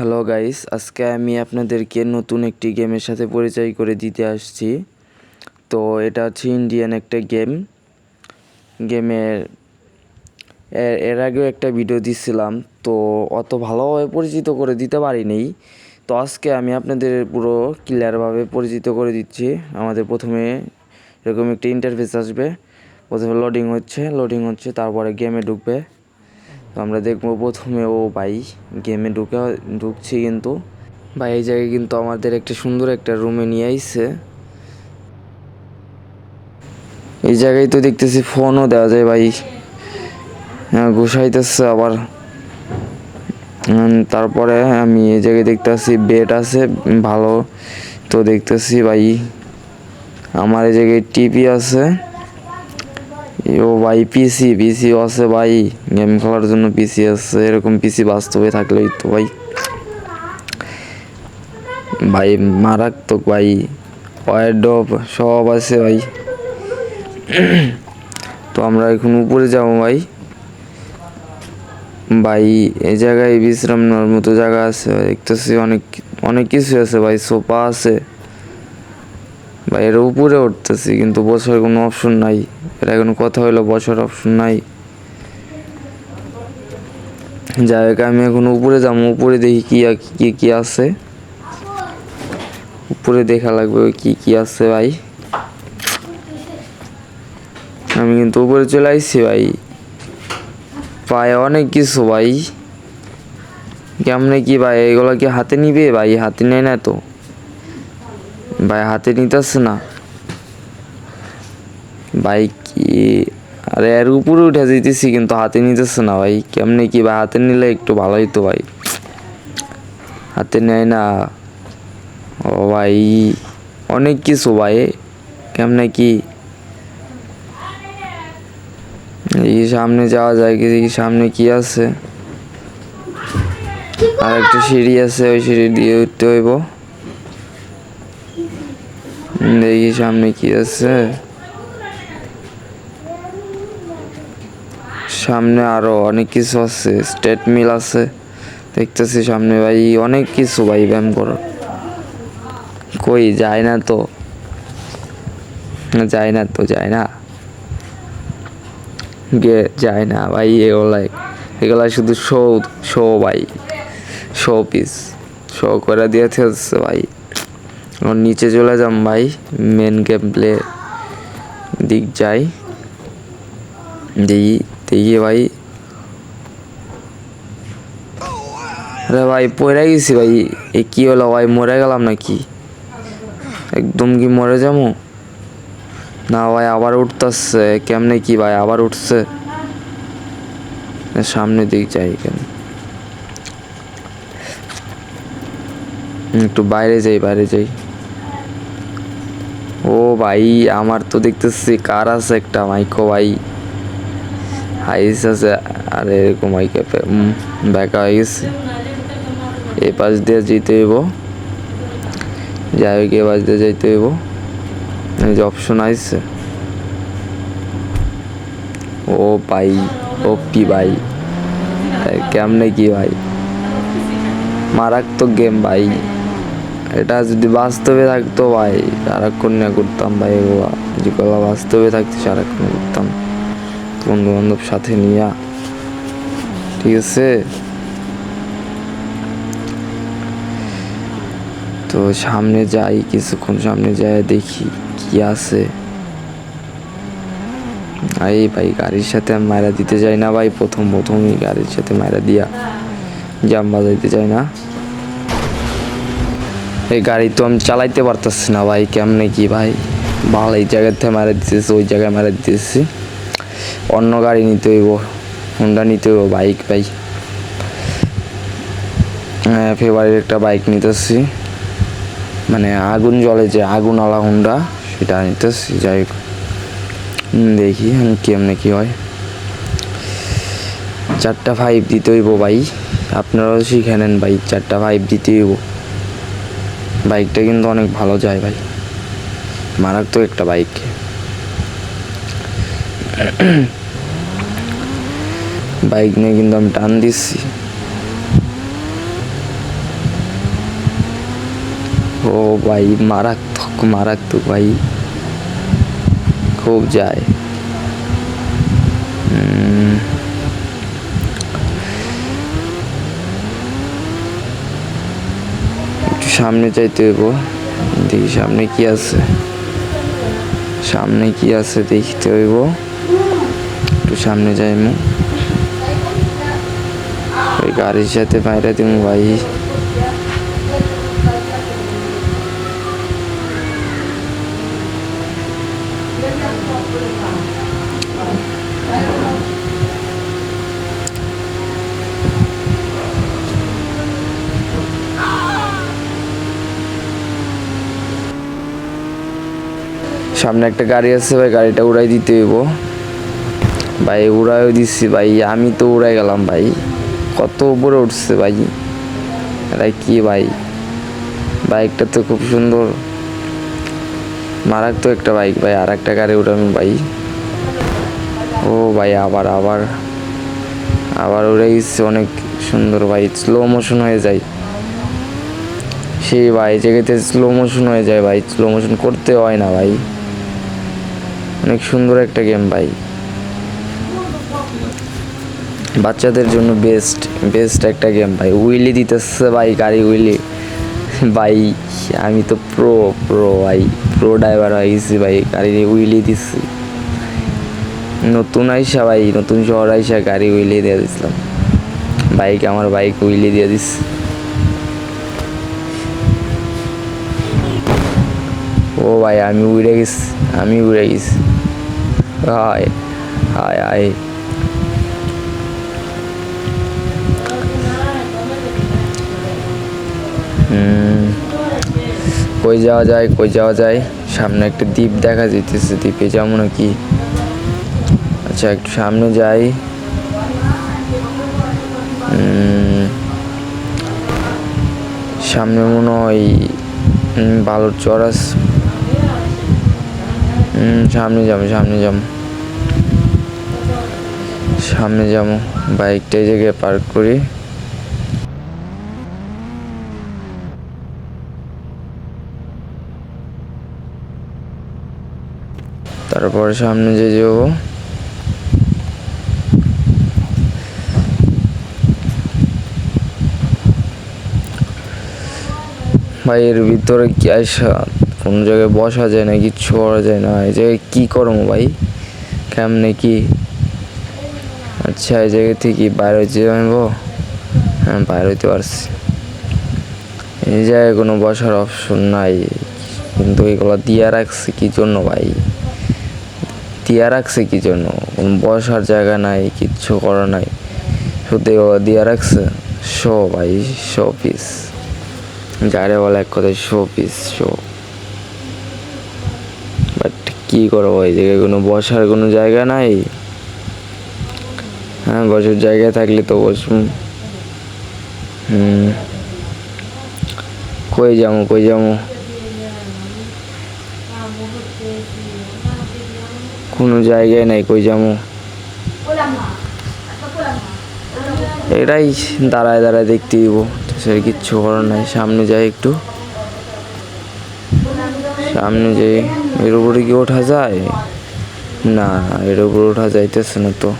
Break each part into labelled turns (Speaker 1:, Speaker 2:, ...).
Speaker 1: Hello guys আজকে আমি আপনাদেরকে নতুন একটি গেমের সাথে পরিচয় করে দিতে আসছি। তো এটা হচ্ছে ইন্ডিয়ান একটা গেম গেমের এর এর আগেও একটা ভিডিও দিছিলাম। তো অত ভালোভাবে পরিচিত করে দিতে পারিনি। তো আজকে আমি আপনাদের পুরো ক্লিয়ারভাবে পরিচিত করে দিচ্ছি। আমাদের প্রথমে এরকম একটি ইন্টারফেস আসবে। প্রথমে লোডিং হচ্ছে। লোডিং হচ্ছে, তারপরে গেমে ঢুকবে। তো আমরা দেখব প্রথমে ও ভাই গেমে ঢুকে, ঢুকছি কিন্তু। ভাই, এই জায়গায় কিন্তু আমাদের একটা সুন্দর একটা রুমে নিয়ে আইছে। এই জায়গায় তো দেখতেছি ফোনও দেওয়া যায় ভাই। হ্যাঁ ঘুষাইতেছে আবার। তারপরে আমি এই জায়গায় দেখতেছি বেড আছে, ভালো। তো দেখতেছি ভাই, আমার এই জায়গায় টিভি আছে। ও ভাই, পিসি পিসি আছে ভাই। গেম খেলার জন্য পিসি আছে, এরকম পিসি বাস্তবে থাকলেই তো ভাই। ভাই, মারাত্মক ভাই। ওয়ারডব সব আছে ভাই। তো আমরা এখন উপরে যাব ভাই। ভাই, এই জায়গায় বিশ্রাম নেওয়ার মতো জায়গা আছে, দেখতেছি অনেক অনেক কিছু আছে ভাই, সোফা আছে। ভাই, এর উপরে উঠতেছি, কিন্তু বসার কোনো অপশন নাই। এর এখন কথা হলো বসার অপশন নাই। যাই হোক, আমি এখন উপরে যাব, উপরে দেখি কি কি কি আছে। উপরে দেখা লাগবে কি কি আছে ভাই। আমি কিন্তু উপরে চলে আসছি ভাই। পায়ে অনেক কিছু ভাই। কেমনে কি ভাই, এগুলো কি হাতে নিবে ভাই? হাতে নেয় না তো। ভাই, হাতে নিতেছে না। ভাই, কি? আরে, এর উপরে উঠে যেতেছি কিন্তু হাতে নিতেছে না ভাই। কেমনে কি ভাই, হাতে নিলে একটু ভালোই তো ভাই। হাতে নেয় না। ও ভাই, অনেক কিছু ভাই। কেমনে কি? এই সামনে যাওয়া যায় কি সামনে কি আছে? আর একটা সিঁড়ি আছে, ওই সিঁড়ি দিয়ে উঠতে হইব। দেখি সামনে কি আছে। সামনে আরও অনেক কিছু আছে স্টেট মিল আছে। দেখতেছি সামনে ভাই অনেক কিছু ভাই ব্যায়াম করো কই, যায় না তো। যায় না তো, যায় না। গে, যায় না ভাই, এগুলাই। এগুলা শুধু শো শো ভাই। শো পিস শো করে দিয়েছে ভাই। নিচে চলে যাম ভাই মেন গেম প্লে দিক যাই। দেখি দেখি ভাই। আরে ভাই, পড়ে গেছি ভাই। এ কি হলো ভাই, মরে গেলাম নাকি? একদম কি মরে যাব? না ভাই, আবার উঠতেছে। কেমনে কি ভাই, আবার উঠছে। সামনে দিক যাই কেন একটু বাইরে যাই বাইরে যাই। ভাই, আমার তো দেখতেছি কার আছে একটা মাইকো ভাই। হাইস আছে, আর এরকম মাইকে ব্যাকা হয়ে গেছে। এ পাশ দিয়ে যেতে হইব। যাই হোক এ পাশ দিয়ে যাইতে হইব। যে অপশন আইছে। ও ভাই, ও পি ভাই? কেমনে কি ভাই? মারাত্মক গেম ভাই। এটা যদি বাস্তবে থাকতো ভাই, সারাক্ষণ না করতাম ভাই এগুলা। যেগুলো বাস্তবে থাকতো, সারাক্ষণ করতাম বন্ধু বান্ধব সাথে নিয়া। ঠিক আছে? তো সামনে যাই, কিছুক্ষণ সামনে যাই, দেখি কি আছে। এই ভাই, গাড়ির সাথে মায়েরা দিতে যাই না ভাই, প্রথম প্রথমই গাড়ির সাথে মায়েরা দিয়া। জাম বাজাইতে যাই না। এই গাড়ি তো আমি চালাইতে পারতেছি না ভাই, কেমনে কি ভাই? ভালো এই জায়গার থেকে মারা দিতেছি, ওই জায়গায় মারা দিতেছি। অন্য গাড়ি নিতে হইব হোন্ডা নিতে হইব বাইক ভাই। হ্যাঁ ফেভারিট একটা বাইক নিতেছি। মানে আগুন জলে যে আগুনওয়ালা হুন্ডা সেটা নিতেছি, যাই হোক। দেখি কেমনে কি হয়। চারটা ফাইভ দিতে হইব ভাই। আপনারাও শিখে নেন ভাই, চারটা ফাইভ দিতে হইব। বাইকটা কিন্তু অনেক ভালো যায় ভাই। মারাত্মক একটা বাইক। বাইক নিয়ে কিন্তু আমি টান দিচ্ছি। ও ভাই, মারাত্মক মারাত্মক ভাই। খুব যায় উম, একটু সামনে যাইতে হইব। দেখি সামনে কি আছে। সামনে কি আছে দেখতে হইব। একটু সামনে যাইমু। ওই গাড়ির সাথে বাইরে দিব ভাই। সামনে একটা গাড়ি আছে ভাই, গাড়িটা উড়াই দিতে হইব। ভাই, উড়াইও দিচ্ছি ভাই, আমি তো উড়াই গেলাম ভাই। কত উপরে উঠছে ভাই? এটা কি ভাই? বাইকটা তো খুব সুন্দর। মারাত্মক একটা বাইক ভাই, আর একটা গাড়ি উড়ানো ভাই। ও ভাই, আবার আবার। আবার উড়ে গেছে অনেক সুন্দর ভাই স্লো মোশন হয়ে যায়। সেই ভাই জায়গাতে স্লো মোশন হয়ে যায় ভাই স্লো মোশন করতে হয় না ভাই। অনেক সুন্দর একটা গেম ভাই। বাচ্চাদের জন্য বেস্ট বেস্ট একটা গেম ভাই। উইলি দিতেছে ভাই গাড়ি উইলি ভাই, আমি তো প্রো প্রো ভাই। প্রো ড্রাইভার হয়ে গেছি ভাই, গাড়ি উইলি দিচ্ছি নতুন আইসা ভাই, নতুন শহর আইসা গাড়ি উইলি দিয়ে দিছিলাম। বাইক, আমার বাইক উইলি দিয়ে দিস ও ভাই, আমি উড়ে গেছি, আমি উড়ে গেছি। হায় হায় হুম, কই যাওয়া যায় কই যাওয়া যায়? সামনে একটা দ্বীপ দেখা যেতেছে দ্বীপে যাব নাকি? আচ্ছা একটু সামনে যাই। সামনে মনে হয় বালুর চড়াস সামনে যাব সামনে যাব। সামনে যাব। বাইকটা এই জায়গায় পার্ক করি। তারপরে সামনে যে যাব। ভাই এর ভিতরে কি আসা কোনো জায়গায় বসা যায় না, কিচ্ছু করা যায় না। এই জায়গায় কী করব ভাই? কেমনে কি আচ্ছা এই জায়গা থেকে বাইরে হইতে যাব হ্যাঁ বাইরে হইতে পারছি। এই জায়গায় কোনো বসার অপশন নাই। কিন্তু এগুলো দিয়ে রাখছে কি জন্য ভাই? দিয়ে রাখছে কি জন্য? কোনো বসার জায়গা নাই, কিচ্ছু করা নাই। শুধু এগুলো দিয়ে রাখছে? শো ভাই শো পিস যারে বলে এক কথায় শো পিস শো বাট কী করব, এই জায়গায় কোনো বসার কোনো জায়গা নাই। হ্যাঁ বসার জায়গায় থাকলে তো বসুন হুম। কই যাব কই যাব? কোনো জায়গায় নাই, কই যাব? এটাই দাঁড়ায় দাঁড়ায় দেখতে দিব। সে কিচ্ছু করার নাই, সামনে যাই একটু। সামনে যে এর উপরে কি ওঠা যায়? না, এর উপরে ওঠা যাইতেছে না তো।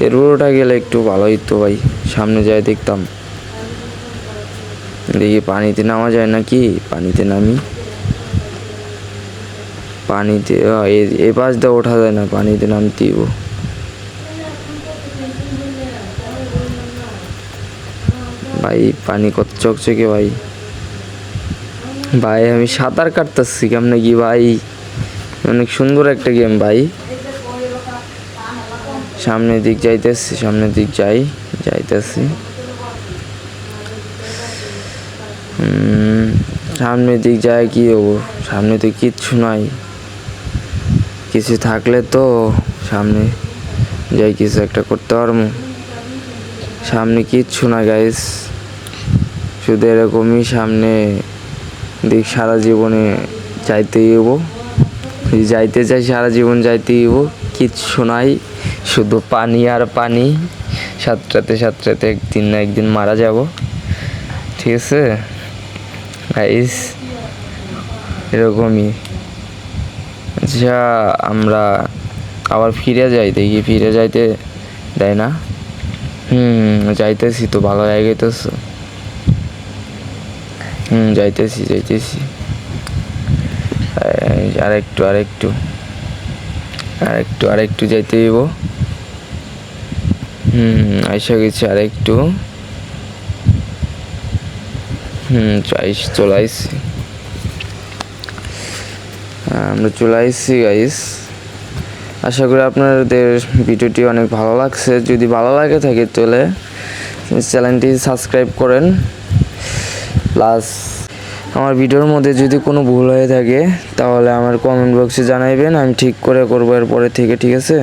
Speaker 1: এর ওঠা গেলে একটু ভালো তো ভাই, সামনে যাই দেখতাম। দেখি পানিতে নামা যায় নাকি? পানিতে নামি। পানিতে এ- পাশ দিয়ে ওঠা যায় না, পানিতে নামতে দিব ভাই, পানি কত চকচকে ভাই। ভাই, আমি সাঁতার কাটতেছি, কেমনে কি ভাই? অনেক সুন্দর একটা গেম ভাই। সামনের দিক যাইতেছি, সামনের দিক যাই, যাইতেছি। সামনের দিক যায় কি হব? সামনে তো কিচ্ছু নাই। কিছু থাকলে তো সামনে যাই কিছু একটা করতে পারব। সামনে কিচ্ছু না গাইস শুধু এরকমই সামনে দিক সারা জীবনে যাইতে যদি যাইতে চাই সারা জীবন যাইতে যাব কিচ্ছু নাই। শুধু পানি আর পানি। সাতটাতে সাতটাতে একদিন না একদিন মারা যাব। ঠিক আছে? গাইস এরকমই। আচ্ছা আমরা আবার ফিরে যাই, দেখি ফিরে যাইতে দেয় না? হুম, যাইতেছি তো, ভালো হয়ে গেতেছে হুম, যাইতেছি যাইতেছি। আরেকটু আরেকটু। আরেকটু আরেকটু যাইতে দিব হুম, আইসা গেছি আরেকটু। হুম চাইস চলে আইসি। আমরা চলে আইসি গাইস আশা করি আপনাদের ভিডিওটি অনেক ভালো লাগছে। যদি ভালো লাগে থাকে তাহলে চ্যানেলটি সাবস্ক্রাইব করেন। প্লাস আমার ভিডিওর মধ্যে যদি কোনো ভুল হয়ে থাকে, তাহলে আমার কমেন্ট বক্সে জানাইবেন। আমি ঠিক করে করব এরপরে থেকে, ঠিক আছে?